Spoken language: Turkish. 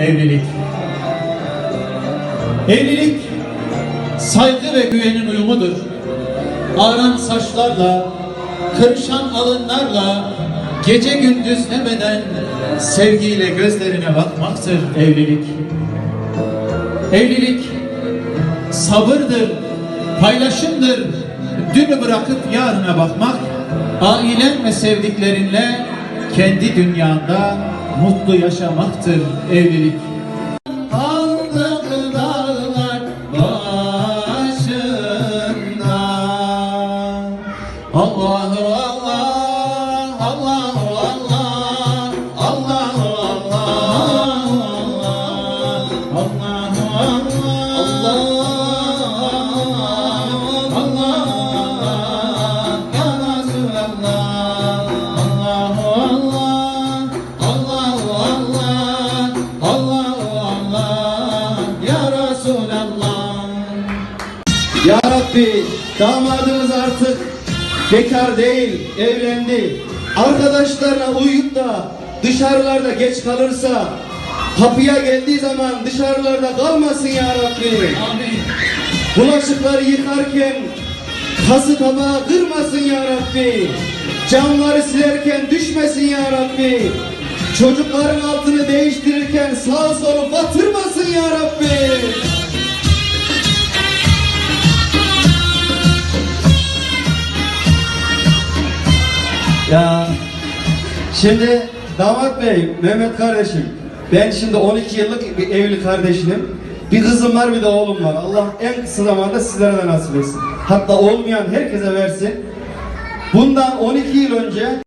evlilik. Evlilik saygı ve güvenin uyumudur. Ağaran saçlarla, kırışan alınlarla gece gündüz demeden sevgiyle gözlerine bakmaktır evlilik. Evlilik sabırdır, paylaşımdır. Dünü bırakıp yarına bakmak, ailen ve sevdiklerinle kendi dünyanda mutlu yaşamaktır evlilik. Aldık Ya Rabbi damadımız artık bekar değil, evlendi. Arkadaşlarına uyup da dışarılarda geç kalırsa kapıya geldiği zaman dışarılarda kalmasın ya Rabbi. Amin Bulaşıkları yıkarken kası tabağı kırmasın ya Rabbi. Camları silerken düşmesin ya Rabbi. Çocukların altını değiştirirken sağa sola batırmasın Ya şimdi damat bey, Mehmet kardeşim. Ben şimdi 12 yıllık bir evli kardeşim. Bir kızım var bir de oğlum var. Allah en kısa zamanda sizlere de nasip etsin. Hatta olmayan herkese versin. Bundan 12 yıl önce